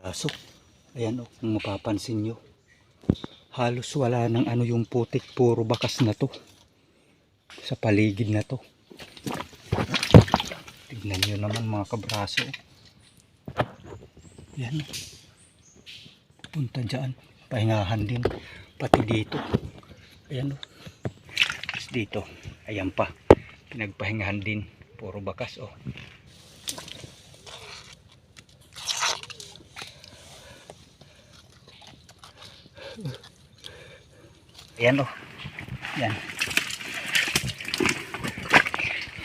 Kaso, ayan o, kung mapapansin nyo, halos wala ng ano yung putik, puro bakas na to. Sa paligid na to. Tignan nyo naman mga kabraso. Yan o. Punta dyan. Pahingahan din. Pati dito. Ayan o. Tapos dito. Ayan pa. Pinagpahingahan din. Puro bakas o. Ayan o. Yan.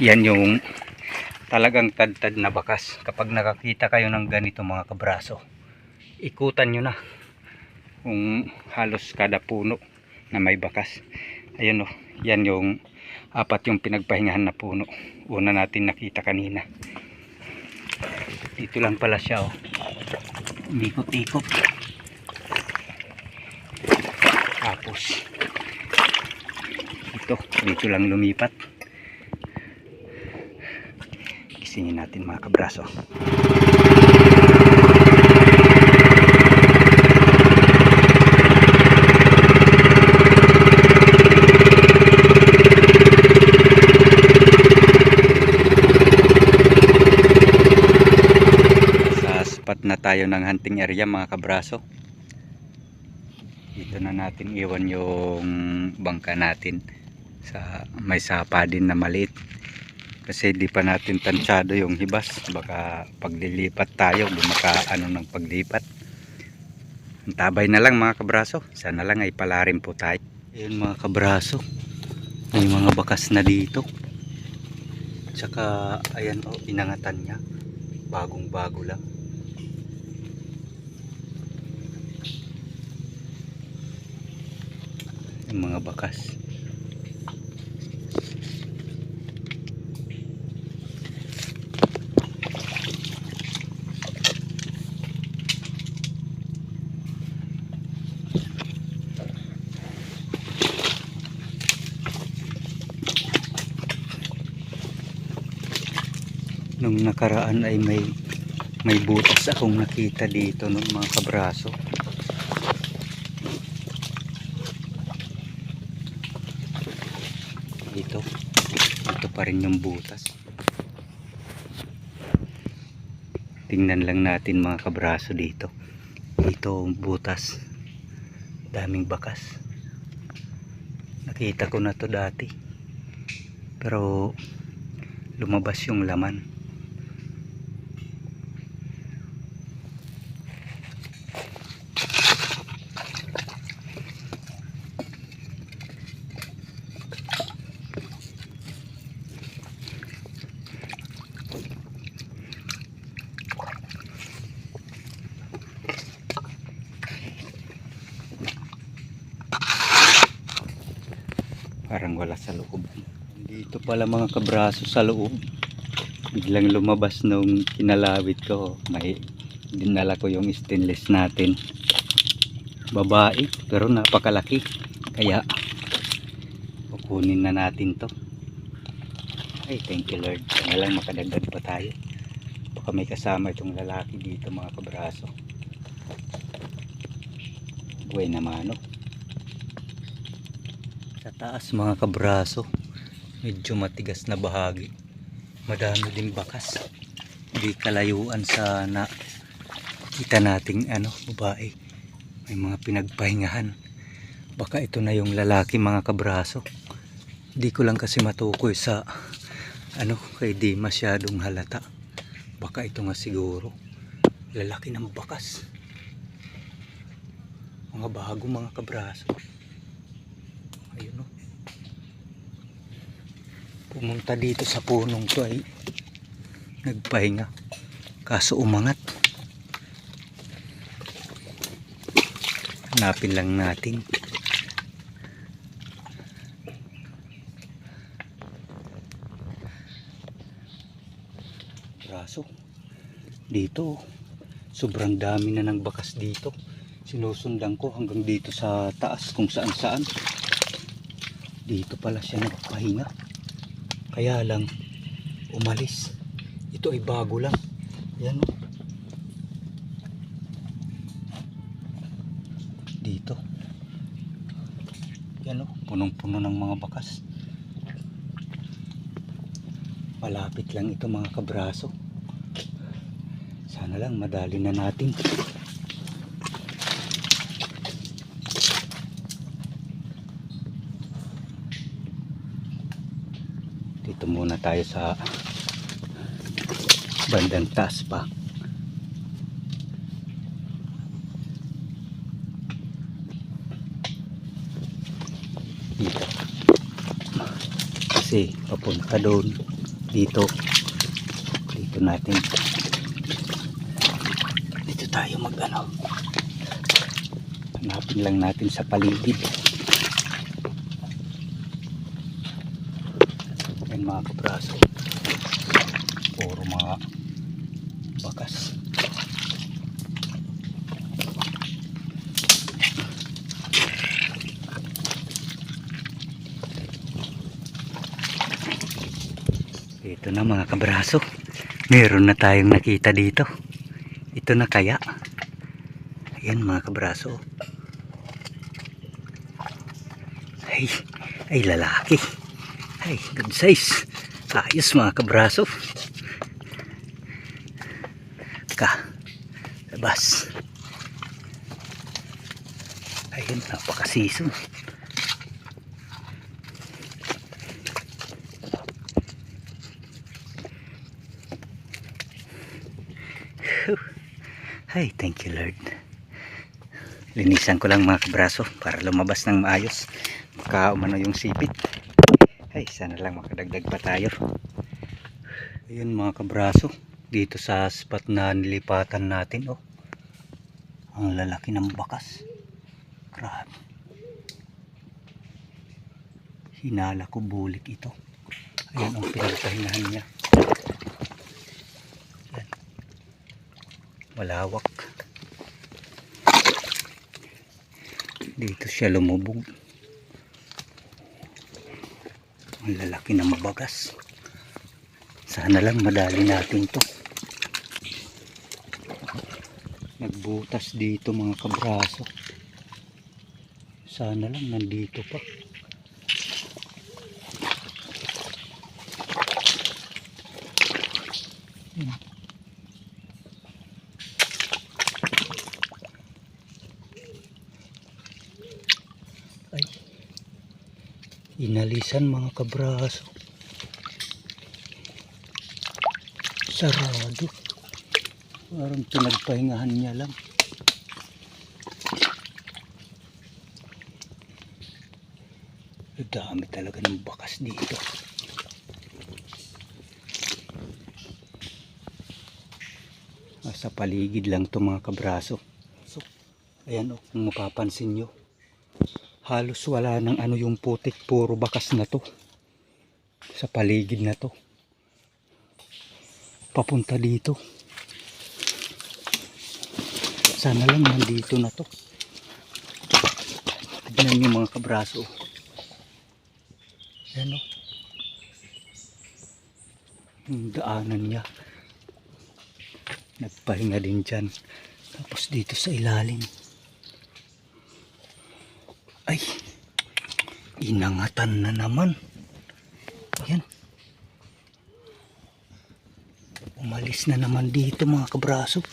Yan yung talagang tad-tad na bakas. Kapag nakakita kayo ng ganito mga kabraso, ikutan nyo na kung halos kada puno na may bakas. Ayun o. Yan yung apat yung pinagpahingahan na puno. Una natin nakita kanina. Dito lang pala siya o. Ikot-ikot. Tapos ito, dito lang lumipat. Gisingin natin mga kabraso. Na tayo ng hunting area mga kabraso. Dito na natin iwan yung bangka natin sa may sapa din na maliit. Kasi di pa natin tansyado yung hibas. Baka paglilipat tayo, bumaka ano ng paglipat. Tabay na lang mga kabraso. Sana lang ay palarin po tayo. Ayun mga kabraso. May mga bakas na dito. Tsaka ayan o, inangatan niya. Bagong bago lang. Yung mga bakas. Nung nakaraan ay may may butas akong nakita dito ng mga kabraso. Dito. Dito pa rin yung butas. Tingnan lang natin mga kabraso dito. Dito butas. Daming bakas. Nakita ko na to dati. Pero lumabas yung laman. Parang wala sa loob. Dito pala mga kabraso sa loob. Biglang lumabas nung kinalawit ko. May dinala ko yung stainless natin. Babae pero napakalaki. Kaya kukunin na natin to. Ay thank you Lord. Sana lang makadagdag pa tayo. Baka may kasama itong lalaki dito mga kabraso. Buhay na mano sa taas mga kabraso. Medyo matigas na bahagi. Madami din bakas. Di kalayuan sa na kita nating ano babae. May mga pinagpahingahan. Baka ito na yung lalaki mga kabraso. Di ko lang kasi matukoy sa ano kay di masyadong halata. Baka ito nga siguro lalaki ng bakas. Mga bago mga kabraso ayun o pumunta dito sa punong to ay nagpahinga. Kaso umangat. Hanapin lang natin. Braso dito sobrang dami na ng bakas dito. Sinusundan ko hanggang dito sa taas kung saan saan dito pala siya nagpahinga kaya lang umalis. Ito ay bago lang. Yan oh. dito. Yan oh. o punong puno ng mga bakas. Malapit lang ito mga kabraso. Sana lang madali na natin. Dito muna tayo sa bandang taas pa. Dito. Kasi papunta doon dito dito natin dito tayo mag ano hanapin lang natin sa paligid mga kabraso puro mga bakas Ito na mga kabraso. Meron na tayong nakita dito. Ito na kaya. Ayan mga kabraso. Ay, ay lalaki. Ay, good size. Ayos mga kabraso. Ka. Labas. Ayun, napakasison. Ay, thank you Lord. Linisan ko lang mga kabraso para lumabas ng maayos. Baka umano yung sipit. Ay, sana lang makadagdag pa tayo. Ayun mga kabraso. Dito sa spot na nilipatan natin. Oh. Ang lalaki ng bakas. Grabe. Hinala ko bulik ito. Ayan ang pinagpahingahan niya. Yan. Malawak. Dito siya lumubog. Ang lalaki na mabagas. Sana lang madali natin to. Nagbutas dito mga kabraso. Sana lang nandito pa. Yan. Inalisan mga kabraso. Sarado. Parang pinagpahingahan niya lang. Ang Dami talaga ng bakas dito. Sa paligid lang to mga kabraso. So, ayan o, kung mapapansin nyo. Halos wala nang ano yung putik, puro bakas na to. Sa paligid na to. Papunta dito. Sana lang nandito na to. Tignan nyo mga kabraso. Ayan o. Yung daanan niya. Nagpahinga din dyan. Tapos dito sa ilalim. Inangatan na naman. Yan. Umalis na naman dito mga kabraso.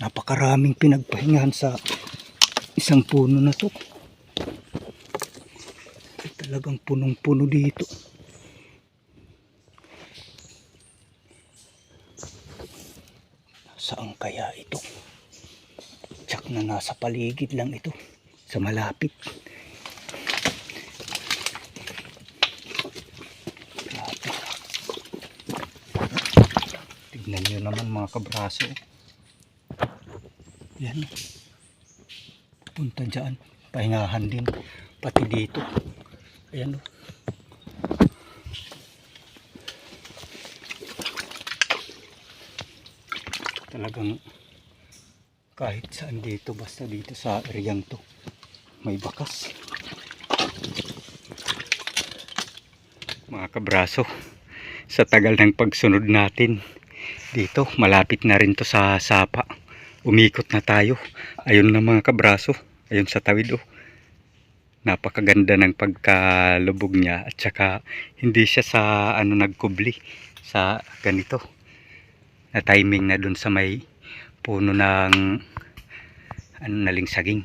Napakaraming pinagpahingahan sa isang puno na to. Talagang punong-puno dito. Saan kaya ito? Na nasa paligid lang ito. Sa malapit. Tignan nyo naman mga kabraso. Yan. Punta dyan. Pahingahan din. Pati dito. Ayan o. talagang kahit saan dito basta dito sa areang to may bakas mga kabraso sa tagal ng pagsunod natin Dito, malapit na rin to sa sapa. Umikot na tayo. Ayun na mga kabraso. Ayun sa tawid oh. Napakaganda ng pagkalubog niya at saka hindi siya sa ano nagkubli sa ganito. Na timing na dun sa may puno ng ano naling saging.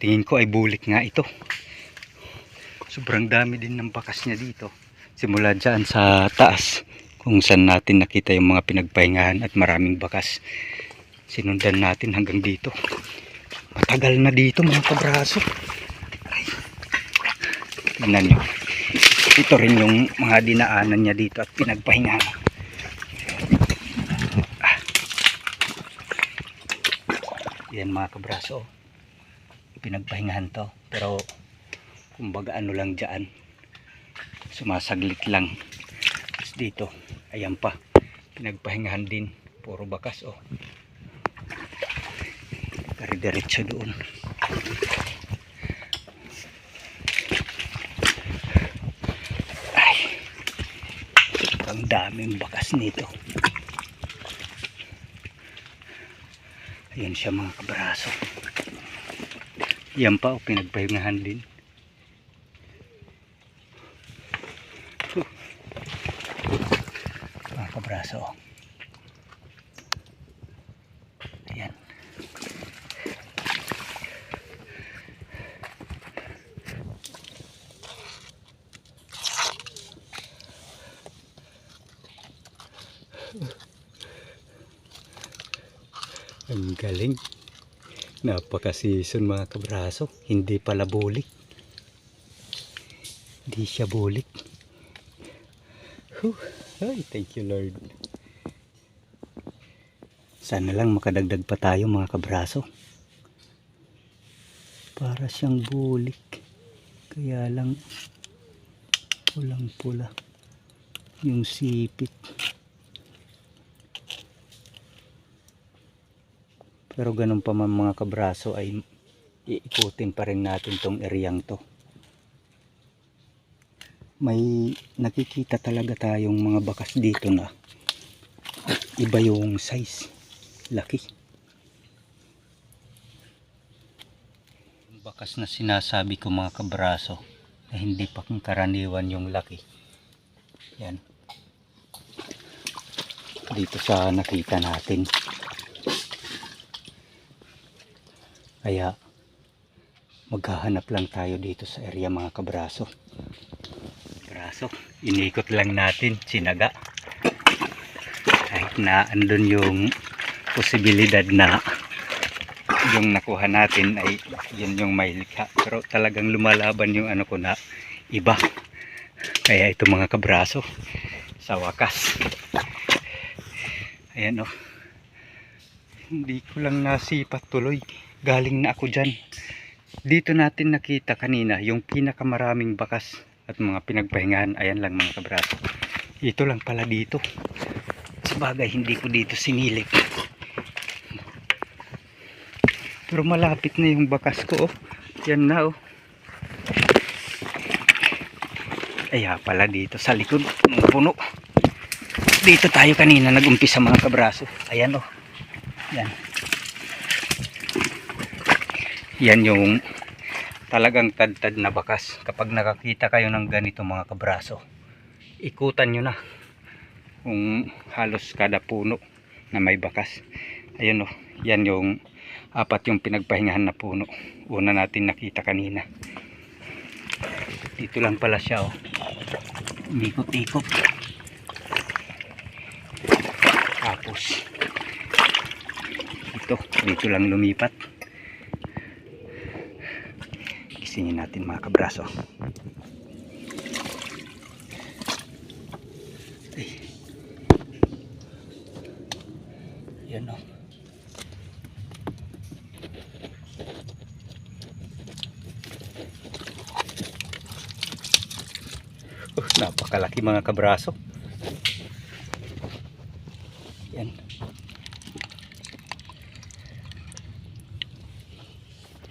Tingin ko ay bulik nga ito. Sobrang dami din ng bakas niya dito. Simula dyan sa taas kung saan natin nakita yung mga pinagpahingahan at maraming bakas. Sinundan natin hanggang dito. Matagal na dito mga kabraso. Tingnan nyo. Ito rin yung mga dinaanan niya dito at pinagpahingahan. Yan mga kabraso. Pinagpahingahan to. Pero kumbaga ano lang dyan. Sumasaglit lang. Tapos dito, ayan pa. Pinagpahingahan din. Puro bakas oh. Kari-diretso doon. Ay. Ang daming bakas nito. Ayan siya mga kabraso. Yan pa oh, pinagpahingahan din. mga kabraso ayan ang galing napaka season mga kabraso hindi pala bulik hindi siya bulik Whew. Ay, thank you Lord. Sana lang makadagdag pa tayo mga kabraso. Para siyang bulik. Kaya lang pulang pula yung sipit. Pero ganun pa man mga kabraso ay iikutin pa rin natin tong ereyang to. May nakikita talaga tayong mga bakas dito na iba yung size. Laki. Bakas na sinasabi ko mga kabraso na hindi pa karaniwan yung laki. Yan. Dito sa nakita natin kaya maghahanap lang tayo dito sa area mga kabraso. Braso inikot lang natin sinaga. Kahit na andun yung posibilidad na yung nakuha natin ay yun yung may likha. Pero talagang lumalaban yung ano ko na iba. Kaya ito mga kabraso sa wakas. Ayan o hindi ko lang nasipat tuloy galing na ako dyan. Dito natin nakita kanina yung pinakamaraming bakas at mga pinagpahingahan. Ayan lang mga kabraso. Ito lang pala dito. Sabagay hindi ko dito sinilip. Pero malapit na yung bakas ko oh. yan na oh. Kaya pala dito sa likod ng puno. Dito tayo kanina nagumpisa mga kabraso. Ayan oh. Yan yan yung talagang tad-tad na bakas. Kapag nakakita kayo ng ganito mga kabraso ikutan nyo na kung halos kada puno na may bakas. Ayun o yan yung apat yung pinagpahingahan na puno. Una natin nakita kanina. Dito lang pala siya o ikot-ikot tapos ito dito lang lumipat gisingin natin mga kabraso. Ay. Yan o oh, napakalaki mga kabraso yan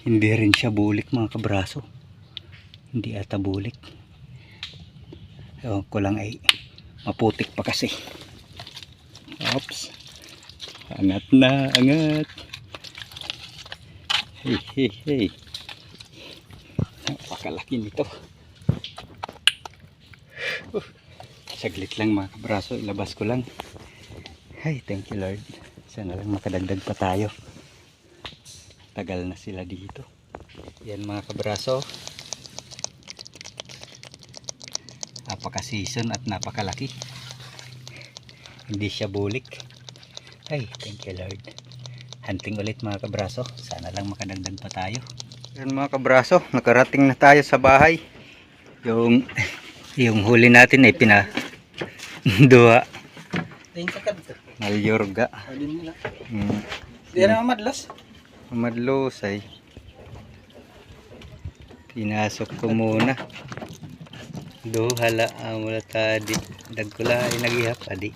hindi rin siya bulik mga kabraso hindi ata bulik ewan ko lang ay maputik pa kasi oops Angat na, angat. Hey, hey, hey. Napakalaki nito. Uh, saglit lang mga kabraso, ilabas ko lang. Ay, thank you Lord. Sana lang makadagdag pa tayo. Tagal na sila dito. Yan mga kabraso. Napaka-season at napakalaki. Hindi siya bulik. Ay, thank you Lord. Hunting ulit mga kabraso. Sana lang makadagdag pa tayo. Yan mga kabraso, nakarating na tayo sa bahay. Yung yung huli natin ay pina. Alin nila. Mm. Di na madlas. Madlusay. Pinasok ko muna. Do hala ah, mula tadi. Dagkula ay nagihap adi.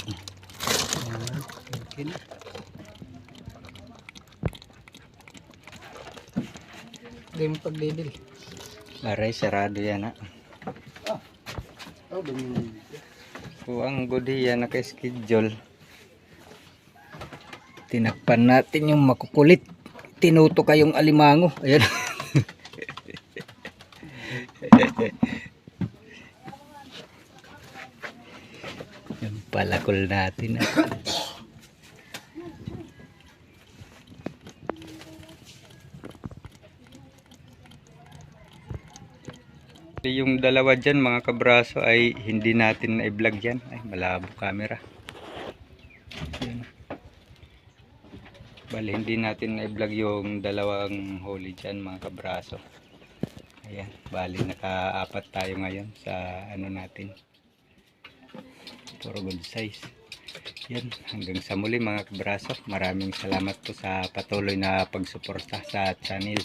Okay na. Di mo pagdidil. Aray sarado yan ha. Oh, dumi. Kuang budi yan naka-schedule. Tinakpan natin yung makukulit. Tinuto kayong alimango. Ayan. yung palakol natin. Yung dalawa dyan mga kabraso ay hindi natin na-vlog yan. Ay malabo camera. Yan. Bali hindi natin na-vlog yung dalawang huli dyan mga kabraso. Ayan. Bali naka-apat tayo ngayon sa ano natin. Puro good size. Yan. Hanggang sa muli mga kabraso. Maraming salamat po sa patuloy na pagsuporta sa channel.